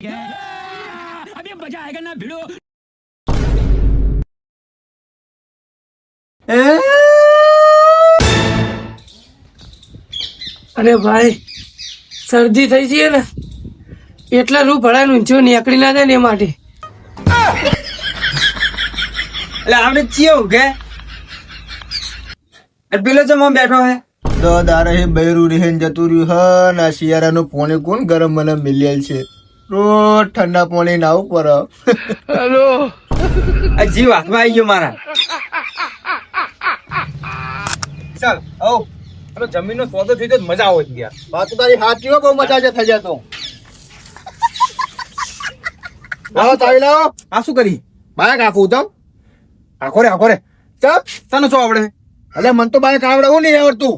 अभी मजा आएगा ना भिड़ो અરે ભાઈ શરદી થઈ છે ને એટલા રૂ ભરાય ઊંચો નીકળી ના જાય ને એ માટે એટલે આપણે ચિયો કે અને પેલો ચમ આમ બેઠો હે દો દારે હે બૈરું રહેન જતું રહ્યું હ ના શિયાળાનું પાણી કોણ ગરમ મને મિલેલ છે રોજ ઠંડા પાણી નાવું પર આ જીવ હાથમાં આવી ગયો મારા. ચાલ આવો. અરે જમીનનો સોદો થઈ તો મજા આવે ગયા વાત તો તારી હાચી બહુ મજા છે થઈ જતો લાવો તાવી લાવો. આ શું કરી? બાયક આખું તમ આખો રે આખો રે. ચપ તને શું આવડે? અલે મન તો બાઈક આવડે હું નહીં આવડતું.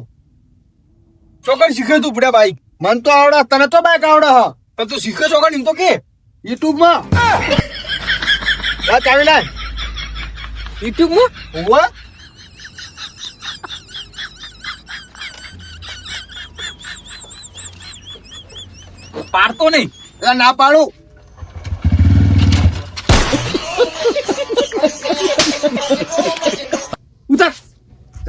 ચોકડ શીખે તું પડ્યા બાઈક. મન તો આવડે તને તો બાઈક આવડે હ. પણ તું શીખે છો એમ તો કે. યુટ્યુબમાં ચાવી લાય. યુટ્યુબમાં પાડતો નહીં. એટલે ના પાડું. ઉતાર.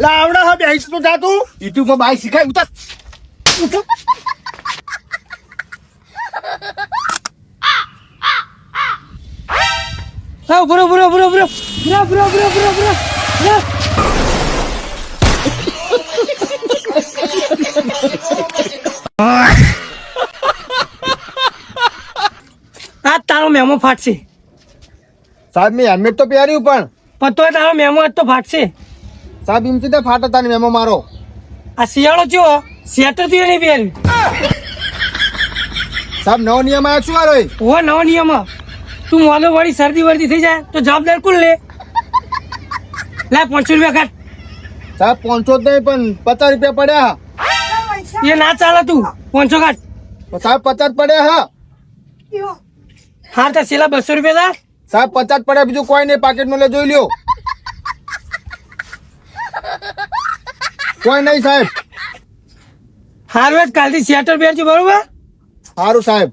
લા આવડે હવે બેહીસ તું જા તું. યુટ્યુબમાં બાઈક શીખાય. ઉતાર. ઉતાર. હા બરો બરો બરો બરો બરો બરો બરો બરો બરો બરો આ તારો મેમો ફાટશે. સાહેબ મેં હેલ્મેટ તો પહેર્યું પણ. પણ તોય તારો મેમો આજ તો ફાટશે. સાહેબ એમથી તો ફાટો તારી મેમો મારો? આ શિયાળો ચો સ્વેટરથી નહીં પહેર્યું. સાહેબ નવો નિયમ આવ્યો શું આરો ઓ નવો નિયમ. તું મોલો વળી શરદી વર્દી થઈ જાય તો જવાબદાર કોણ લે? લે પાંચસો રૂપિયા કાઢ. સાહેબ પાંચસો જ નહીં પણ પચાસ રૂપિયા પડ્યા એ ના ચાલે તું. પાંચસો કાઢ. સાહેબ પચાસ પડ્યા હા. હા તો સેલા બસો રૂપિયા સાહેબ પચાસ પડ્યા બીજું કોઈ નહીં પાકેટ નો લે જોઈ લ્યો. કોઈ નહીં સાહેબ. હારું જ કાલથી સ્વેટર પહેરજો બરોબર? સારું સાહેબ.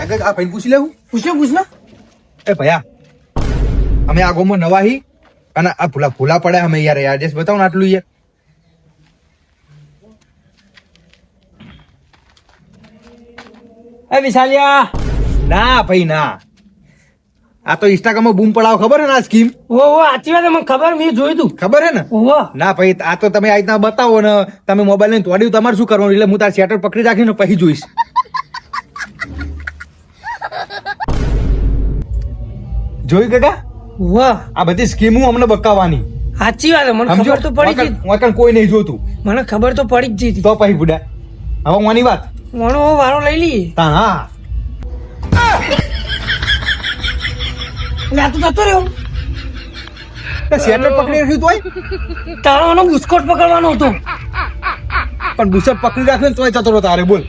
આ ભાઈ પૂછી લેવું. પૂછો પૂછ એ ભયા અમે આ ગોમાં નવા હી અને આ ભૂલા ભૂલા પડ્યા અમે યાર એડ્રેસ બતાવો ને આટલું યાર. એ વિશાલિયા. ના ભાઈ ના. આ તો ઇન્સ્ટાગ્રામમાં બૂમ પડાવ ખબર હે ને આ સ્કીમ ઓ ઓ આચી વાત મને ખબર મેં જોયું તું. ખબર હે ને? ઓહો. ના ભાઈ આ તો તમે આ રીતના બતાવો ને તમે મોબાઈલ ને તોડ્યું તમારે શું કરવાનું? એટલે હું તાર શેટર પકડી રાખીને પછી જોઈશ. જોઈ કાકા? વાહ. આ બધી સ્કીમો અમને બકાવવાની સાચી વાત મને ખબર તો પડી ગઈ. વાંકણ- કોઈ નહીં જોતું. મને ખબર તો પડી જ જતી તો પછી બુડા હવે માની વાત. મોનો વારો લઈ લઈએ. તા હા. એટલે આ તો જતો રહ્યો. સેટર પકડી રાખ્યું તોય? તારો એનો બુસ્કોટ પકડવાનો હતો. પણ બુસટ પકડી રાખ્યો તોય જતો રહ્યો તારે બોલ.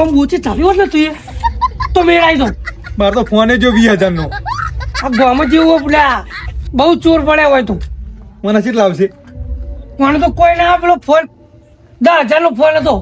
આમ બુચી ચાલ્યો હોત ને તું તો મેળ આવી દો મારે તો ફોને જો વીસ હજાર નો આ ગામમાં જેવું પેલા બહુ ચોર પડ્યા હોય તું. મને કેટલા આવશે મને તો કોઈ ના પેલો ફોન. દસ હજાર નો ફોન હતો.